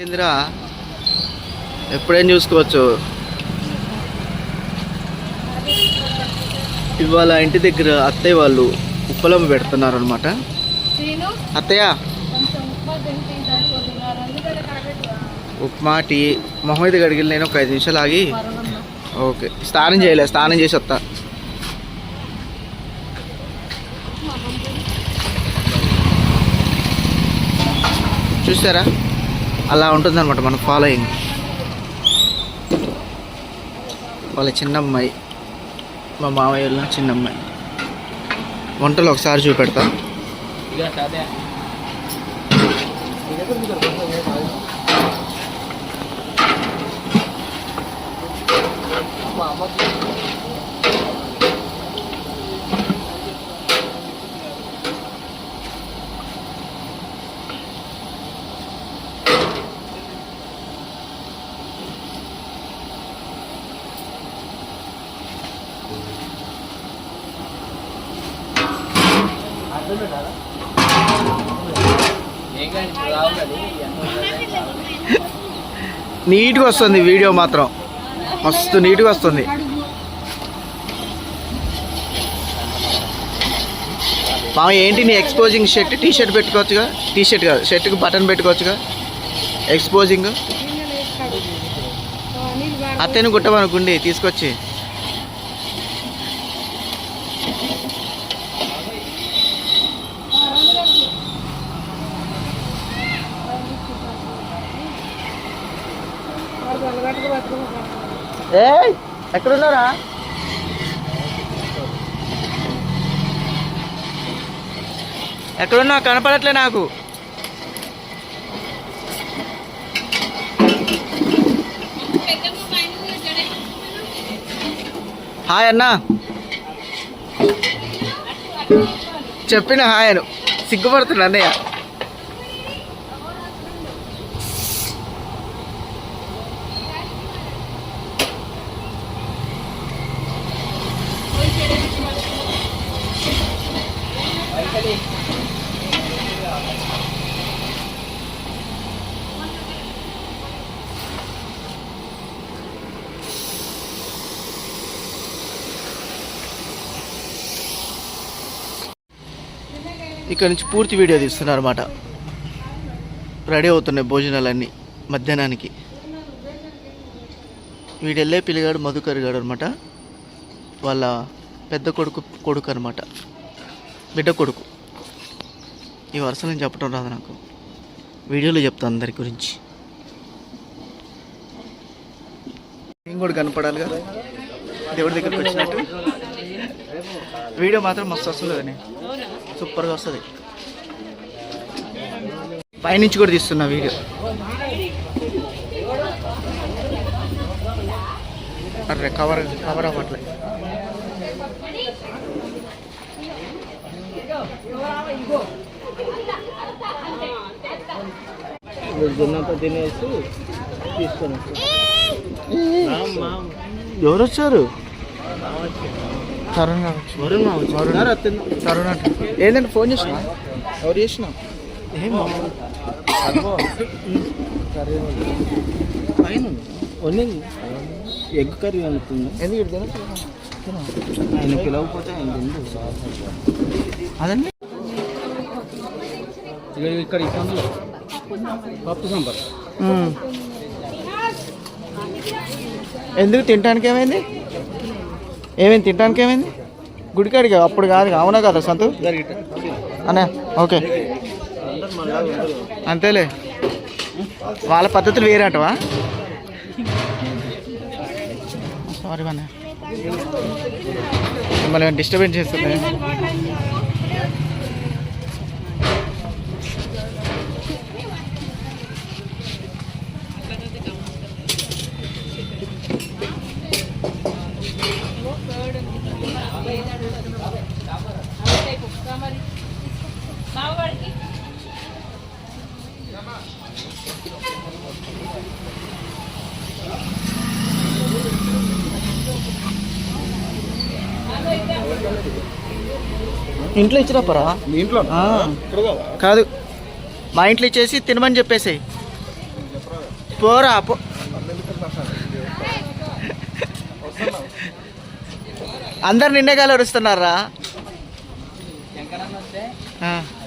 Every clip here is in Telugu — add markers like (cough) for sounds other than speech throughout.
కేంద్ర ఎప్పుడైనా చూసుకోవచ్చు. ఇవాళ ఇంటి దగ్గర అత్తయ్య వాళ్ళు ఉప్పలం పెడుతున్నారు అనమాట అత్తయ్య? ఉప్మా టీ మొహం మీద గడిగిన నేను ఒక ఐదు నిమిషాలు ఆగి. ఓకే. స్నానం చేయలే స్నానం చేసి వస్తా చూసారా అలా ఉంటుందన్నమాట మన ఫాలోయింగ్ వాళ్ళ చిన్నమ్మాయి మా మామయ్య వాళ్ళ చిన్నమ్మాయి. వంటలు ఒకసారి చూపెడతా. నీట్గా వస్తుంది వీడియో మాత్రం. మస్తు నీట్గా వస్తుంది. మా ఏంటి నీ ఎక్స్పోజింగ్ షర్ట్ టీ షర్ట్ పెట్టుకోవచ్చుగా? టీ షర్ట్ కాదు షర్ట్కి బటన్ పెట్టుకోవచ్చుగా? ఎక్స్పోజింగ్ అత్తయ్యను కుట్టమనుకుండి తీసుకొచ్చి. ఏ ఎక్కడున్నారా? ఎక్కడున్నా కనపడట్లే నాకు. హాయ్ అన్నా. చెప్పిన హాయ్ అను. సిగ్గుపడుతున్నా అన్నయ్య. ఇక్కడ నుంచి పూర్తి వీడియో తీస్తున్నారు అనమాట రెడీ అవుతున్నాయి భోజనాలన్నీ మధ్యాహ్నానికి. వీడెళ్ళే పిల్లగాడు మధుకర్ గాడు అనమాట వాళ్ళ పెద్ద కొడుకు కొడుకు అనమాట బిడ్డ కొడుకు. ఈ వరుస నేను చెప్పడం రాదు నాకు. వీడియోలో చెప్తాను అందరి గురించి. నేను కూడా కనపడాలిగా దేవుడి దగ్గరికి వచ్చినట్టు. వీడియో మాత్రం మస్తు వస్తుంది కానీ సూపర్గా వస్తుంది. పైనుంచి కూడా తీస్తున్నా వీడియో. అరే కవర్ కవర్ అవ్వట్లే తినేసి తీసుకొని ఎవరు వచ్చారు? తరుణ్. వరుణ్. తరుణ్ ఏంటంటే ఫోన్ చేసిన? ఎవరు చేసిన? పైన ఓన్లీ ఎగ్ కర్రీ అనుకుంది ఎందుకు. ఆయన పిలవకపోతే ఆయన అదండి. ఇక ఇక్కడ పప్పు సాంబార్. ఎందుకు తినడానికి ఏమైంది? ఏమైంది? తినడానికి ఏమైంది? గుడికాడికి అప్పుడు కాదు అవునా కదా సంతు? అనే ఓకే. అంతేలే. వాళ్ళ పద్ధతులు వేరేటవా సారీ మన మిమ్మల్ని డిస్టర్బెన్స్ ఇంట్లో ఇచ్చినప్పరా ఇంట్లో కాదు. మా ఇంట్లో ఇచ్చేసి తినమని చెప్పేసి పోరా పో. అందరు నిన్నే కలవరుస్తున్నారా అందరు కూర్చోరు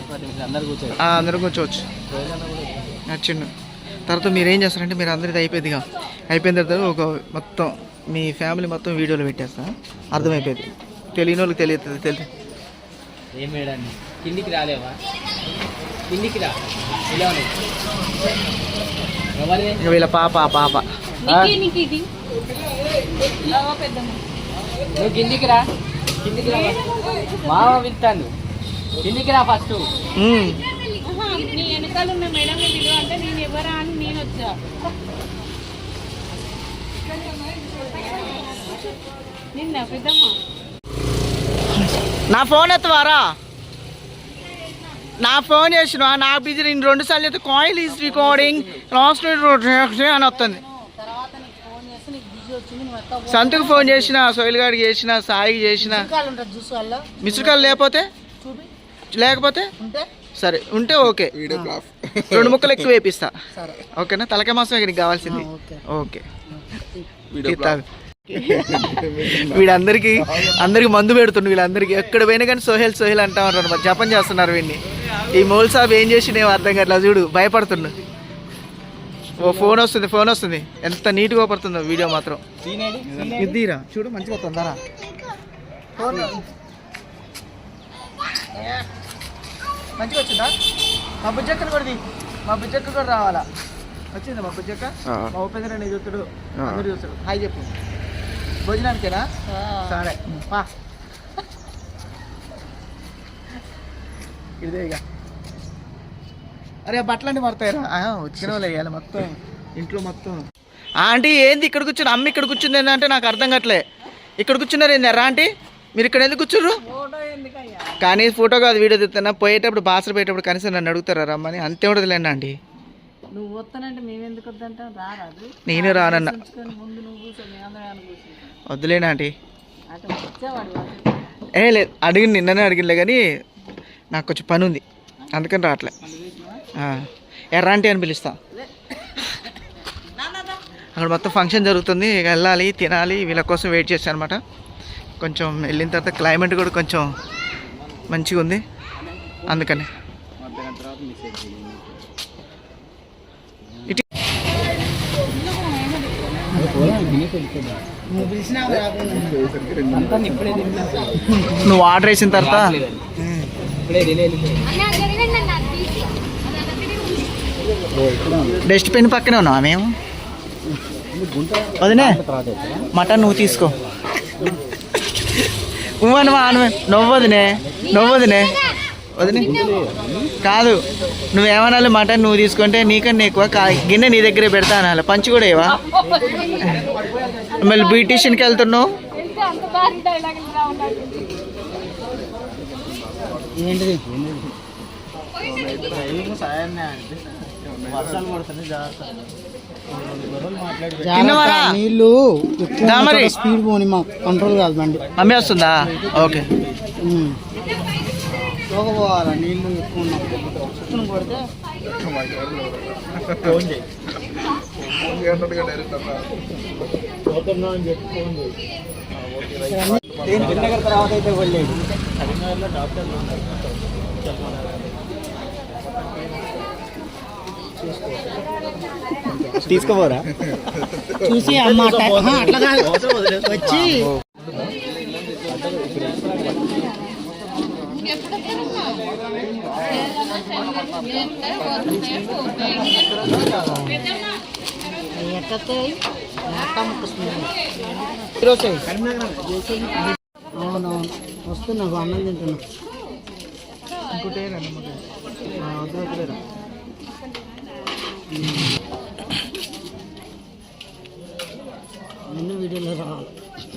అందరూ కూర్చోవచ్చు. నచ్చిండు. తర్వాత మీరు ఏం చేస్తారంటే మీరు అందరిది అయిపోయిందిగా అయిపోయిన తర్వాత ఒక మొత్తం మీ ఫ్యామిలీ మొత్తం వీడియోలో పెట్టేస్తా. అర్థమైపోయింది. తెలియని వాళ్ళకి తెలియదు. తెలియదు కిందికి రాలేవా? కిందికి రా. ఇలా వీళ్ళ పాప పాప. నువ్వు కిందికి రా. కిందికి రా మామ పిలుతాను కిందికి రా ఫస్ట్ నీ వెనకాల ఉన్న మేడం పిలువ అంటే నేను ఎవరా అని నేను వచ్చా. నిన్న పెద్దమ్మ. నా ఫోన్ ఎత్తవారా? నా ఫోన్ చేసిన నా బిజీ నేను రెండు సార్లు అయితే కాయిల్ ఈజ్ రికార్డింగ్ లాస్ట్ అని వస్తుంది. సంతుకు ఫోన్ చేసిన సోయిల్ గారికి చేసిన సాయికి చేసిన మిస్డ్ కాల్ లేకపోతే? లేకపోతే సరే ఉంటే ఓకే. (laughs) రెండు ముక్కలు ఎక్కువ వేపిస్తా. ఓకేనా? తలకాయ మాసం ఇక్కడ కావాల్సింది. ఓకే. (laughs) వీడందరికి అందరికి మందు పెడుతుండు వీళ్ళందరికీ. ఎక్కడ పోయినా కానీ సోహెల్ సోహెల్ అంటా ఉంటారు మరి. జపం చేస్తున్నారు వీడిని. ఈ మౌల్ సాబ్ ఏం చేసి నేను అర్థం కావట్లా చూడు భయపడుతుండు. ఓ ఫోన్ వస్తుంది ఫోన్ వస్తుంది. ఎంత నీట్గా పడుతుందో వీడియో మాత్రం. ఇద్దీరా? చూడు మంచిగా ఫోన్. మంచిగా వచ్చిందా? మా బుజ్జక్కను కూడా. మా బుజ్జక్క కూడా రావాలా? వచ్చిందా మా బుజ్జక్క? మా ఉపేంద్ర నేను చూస్తాడు అందరూ చూస్తాడు హాయ్ చెప్పు. భోజనానికేనా? సరే. పా. ఇదే ఇక. అరే బట్టలన్నీ మడతాయిరా ఆ, వచ్చిన వాళ్ళు వేయాలి మొత్తం. ఇంట్లో మొత్తం. ఆంటీ ఏంది ఇక్కడ కూర్చుని? అమ్మ ఇక్కడ కూర్చుంది ఏంటంటే నాకు అర్థం కావట్లే. ఇక్కడ కూర్చున్నారు ఏంది రా ఆంటీ. మీరు ఇక్కడ ఎందుకు కూర్చుర్రు? కానీ ఫోటో కాదు వీడియో తీస్తున్నా. పోయేటప్పుడు బాసర పోయేటప్పుడు కనీసం నన్ను అడుగుతారా రమ్మని? అంతే ఉండదులేండి ఆంటీ నువ్వు వస్తానంటే మేము ఎందుకు వద్దంటాం రారాదు నేను రానన్న. ముందు నువ్వు వద్దులేనా వచ్చేవాడు ఏ లేదు అడిగి నిన్ననే అడిగిలే కానీ నాకు కొంచెం పని ఉంది అందుకని రావట్లే. ఎర్రాంటి అని పిలుస్తా. అక్కడ మొత్తం ఫంక్షన్ జరుగుతుంది. వెళ్ళాలి తినాలి వీళ్ళ కోసం వెయిట్ చేశాను అనమాట కొంచెం వెళ్ళిన తర్వాత క్లైమేట్ కూడా కొంచెం మంచిగా ఉంది. అందుకని. నువ్వు ఆర్డర్ వేసిన తర్వాత డస్ట్బిన్ పక్కనే ఉన్నావా మేము? వదినే మటన్ నువ్వు తీసుకో. ఉమ్మను నువ్వు వదినే నువ్వు వదినే వదినే. కాదు నువ్వేమనాలి మటన్ నువ్వు తీసుకుంటే నీకన్నా ఎక్కువ కా- గిన్నె నీ దగ్గరే పెడతా అనాలి. పంచి కూడా ఇవా మళ్ళీ బ్యూటీషియన్కి వెళ్తున్నావు? అంత భారీ డైలాగ్ నీళ్ళు. స్పీడ్ పోని మాకు కంట్రోల్ కాదు బండి. మమ్మీ వస్తుందా ఓకే పోవాలా నీళ్ళు ఎక్కువ ఉన్నప్పుడు చుట్టూ కొడితే తర్వాత అయితే వెళ్ళేది తీసుకోపోరా చూసి అమ్మ అట్లా కాదు. వచ్చి అవునవును. వస్తున్నా అన్నం తింటున్నా. అన్ని వీడియోలో రావాలి.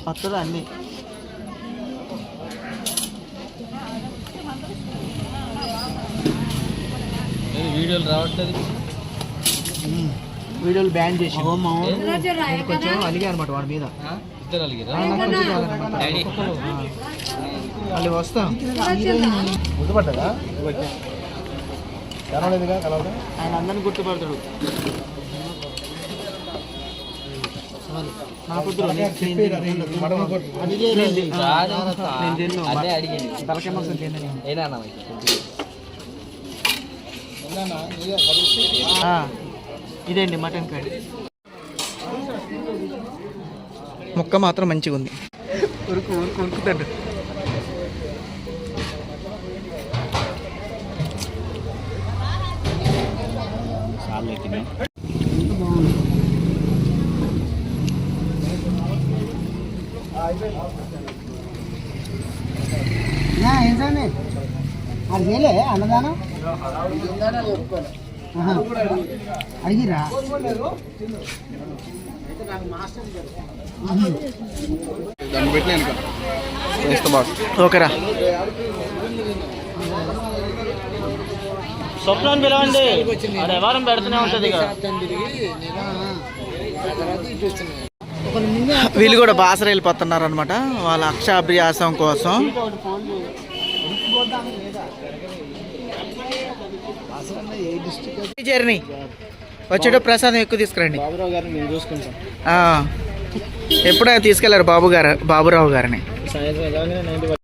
వస్తుందా అన్నీ. వీడియోలు రావట్లేదు? వీడియోలు బ్యాన్ చేసి కొంచెం అలిగా అనమాట వాడి మీద. మళ్ళీ వస్తాం. గుర్తుపడ్డా కలవదా? ఆయన అందరిని గుర్తుపడతాడు. ఇదేండి మటన్ కర్రీ? ముక్క మాత్రం మంచిగా ఉంది. ఉరుకు ఉరుకు ఉరుకుతాడు ఏంటండి? అది చేయలే అన్నదానం. అడిగిరా ఓకేరా. స్వప్నం పిలవండి. అది ఎవరం పెడుతూనే ఉంటుంది వీళ్ళు కూడా బాసర వెళ్ళిపోతున్నారు అనమాట వాళ్ళ అక్షాభ్యాసం కోసం. జర్నీ. వచ్చేటప్పుడు ప్రసాదం ఎక్కువ తీసుకురండి. ఎప్పుడైనా తీసుకెళ్ళారు బాబు గారు బాబురావు గారిని?